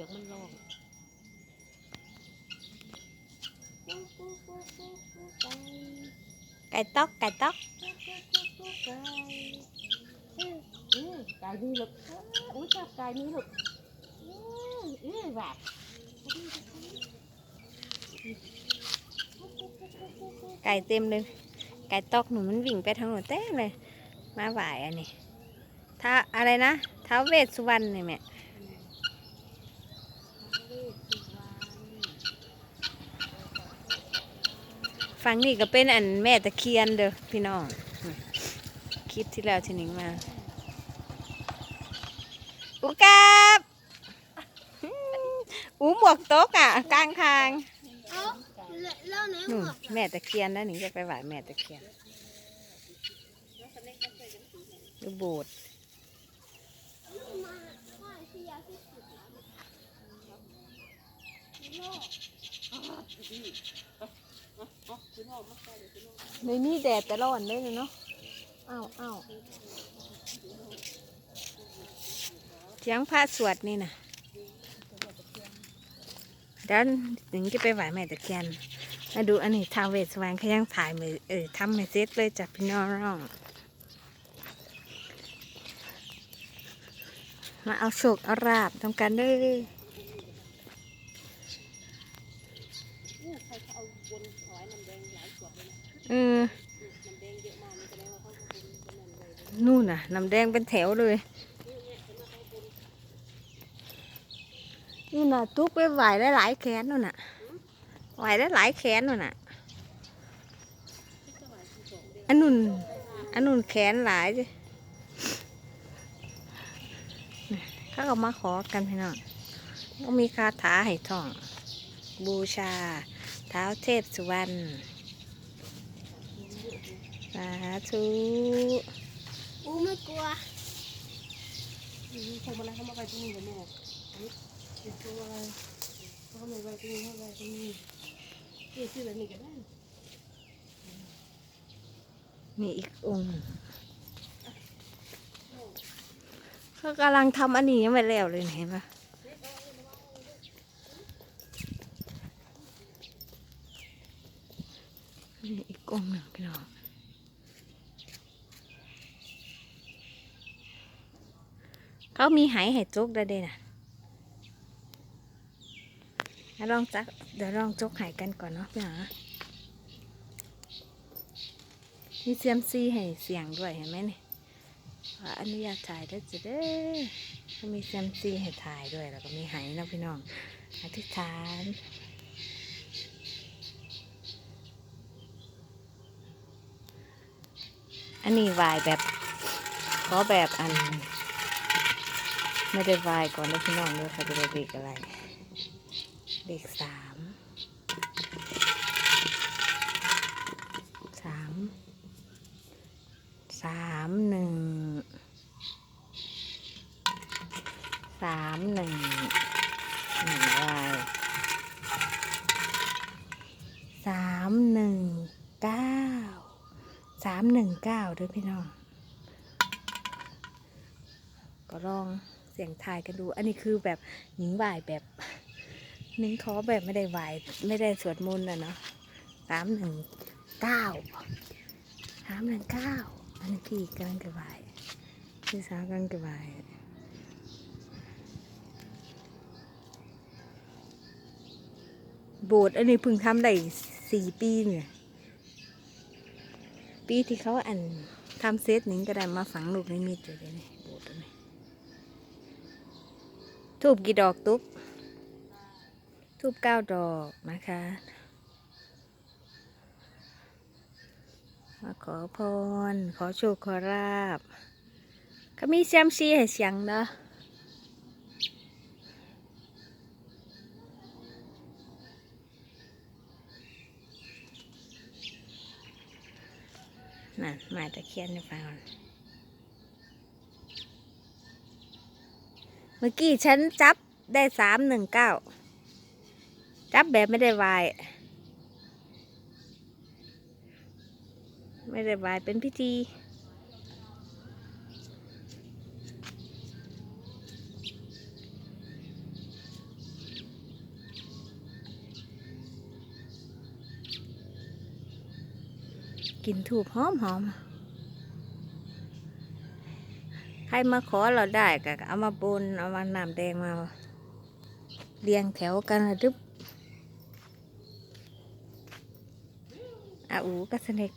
สียงมันร้องไก่ต๊อกไก่ต๊อกเออไก่นี่ลูกเอออุ้ยชอบไก่นี่ลูกเออเออแบบไก่เต็มเลย ไก่ต๊อกหนูมันวิ่งไปทางหนูเต้เลย มาไหวอันนี้ท้าอะไรนะท้าวเวสสุวรรณนี่แม่ ฟังนี่ก็เป็นอันแม่ตะเคียนเด้อพี่น้อง คลิปที่แล้วทีนิงมา อูกับอูหมวกโต๊กอะกลางทางเอ้าเล่าไหนแม่ตะเคียนนะหนิงจะไปไหวแม่ตะเคียนดูโบสถ์ ในนี่แดดแต่ร้อนเลยเนาะอ้าวอ้าวเสียงพระสวดนี่นะดี๋ยวหนิงจะไปไหวแม่ตะเคียนมาดูอันนี้ทาเวสสวรรณเขายังถ่ายไม่เออทำไม่เสร็จเลยจ้ะพี่น้อง มาเอาโศกเอาราบทำกันเด้อ ใครเขาเอาวนถวายน้ำแดงหลายขวดเลยนะเออ น้ำแดงเยอะมากนี่แสดงว่าเขาบนบนนั่นเลยนะนู่นน่ะน้ำแดงเป็นแถวเลยนู่นน่ะตุ๊กไปไหวได้หลายแขนนู่นน่ะไหวได้หลายแขนนู่นน่ะอันนู่นอันนู่นแขนหลายเลยเขาก็มาขอกันพี่น้องก็มีคาถาให้ท่อง บูชา ท้าเทพสุวรรณสาธุอูไม่กลัวพวงมาลัยเขามาไว้ที่นี่กับแม่อันนี้เป็นตัวอะไรเขาไม่ไว้ที่นี่เขาไว้ที่นี่ที่ซื้อแบบนี้ก็ได้มีอีกองค์เขากำลังทำอันนี้ยังไม่แล้วเลยเห็นปะมีอีกองค์หนึ่ง พี่น้องเขามีไหให้จุกได้เด้น่ะแล้วลองจักเดี๋ยวลองจกไหกันก่อนเนาะพี่น้องนมีเซียมซีให้เสียงด้วยเห็นไหมนี่ขออนุญาตถ่ายได้จะเด้อก็มีเซียมซีให้ถ่ายด้วยแล้วก็มีไหนะพี่น้องอธิษฐาน อันนี้วายแบบขอแบบอัน ไม่ได้วายก่อนนะพี่น้องเด้อค่ะจะได้เด็กอะไร เด็กสามสามสามหนึ่งสามหนึ่งหนึ่งวายสามหนึ่งเก้าสามหนึ่ง เก้าด้วยพี่น้อง ก็ลองเสียงทายกันดู อันนี้คือแบบหญิงบ่ายแบบหนิงขอแบบไม่ได้ไหวไม่ได้สวดมนต์นะเนาะสามหนึ่งเก้าสามหนึ่งเก้าอันนี้พี่กำลังกระบายพี่สาวกำลังกระบายโบสถ์อันนี้เพิ่งทำได้สี่ปีเนี่ย ปีที่เขาอันทำเซตหนิงก็ได้มาฝังลูกนิมิตอยู่เลยนี่โบสถ์อันนี้ทูบกี่ดอกตุ๊กทูบเก้าดอกนะคะ มาขอพร ขอโชคขอราบก็มีเซียมซีให้เสียงเนาะ นั่นมาตะเคียนให้ฟังก่อนเมื่อกี้ฉันจับได้สามหนึ่งเก้าจับแบบไม่ได้วาย ไม่ได้วายเป็นพิธี กินถูกหอมหอมใครมาขอเราได้ก็เอามาบนเอามาน้ำแดงมา เรียงแถวกันระดึบอาอูก็สนิก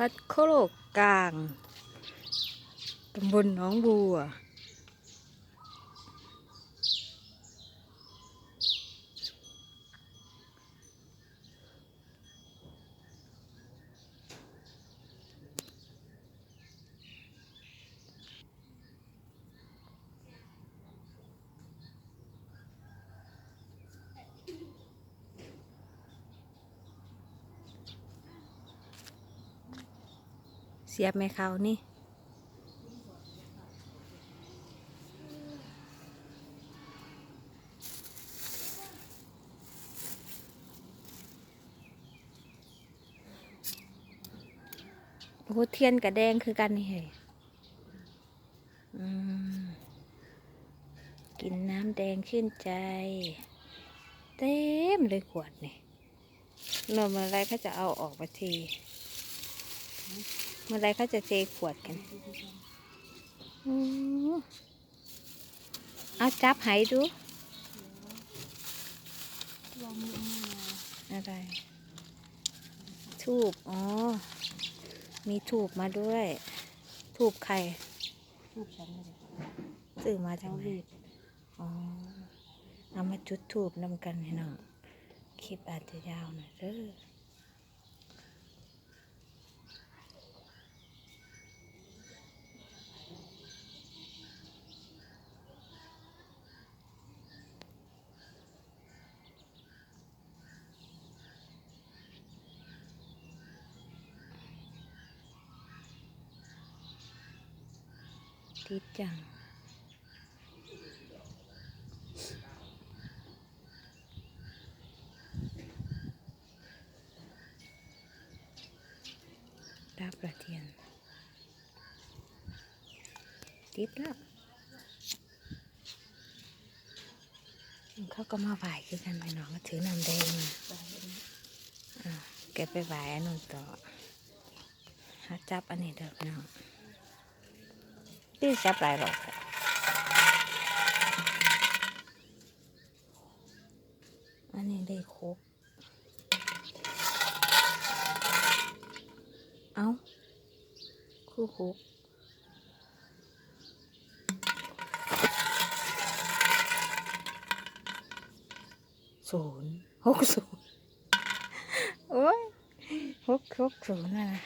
วัดโคโลกกลางตำบลหนองบัว เสียบไหมเขานี่โอ้โหเทียนกับแดงคือกันนี่เฮ้ยอืมกินน้ำแดงชื่นใจ เต็มเลยขวดนี่เมื่อไรเขาจะเอาออกมาที เมื่อไรเขาจะเทขวดกันอืมเอาจับไหดูลองมือมาอะไร ทูบอ๋อ มีทูบมาด้วย ทูบใครทูบฉันเลยซื้อมาจากไหนอ๋อ เอามาจุดทูบนำกันให้น้อง คลิปอาจจะยาวหน่อยเด้อ ติดจังดาบประเทียน ติดแล้วเขาก็มาไหวคือกันไปน้องก็ถือน้ำแดงมาแกไปไหวอันนู้นต่อหาจับอันนี้เด้อพี่น้อง ที่จับหลายรอบอันนี้ได้ครบเอาคู่คุกศูนย์หกศูนย์โอ้ยหกหกศูนย์นะนะ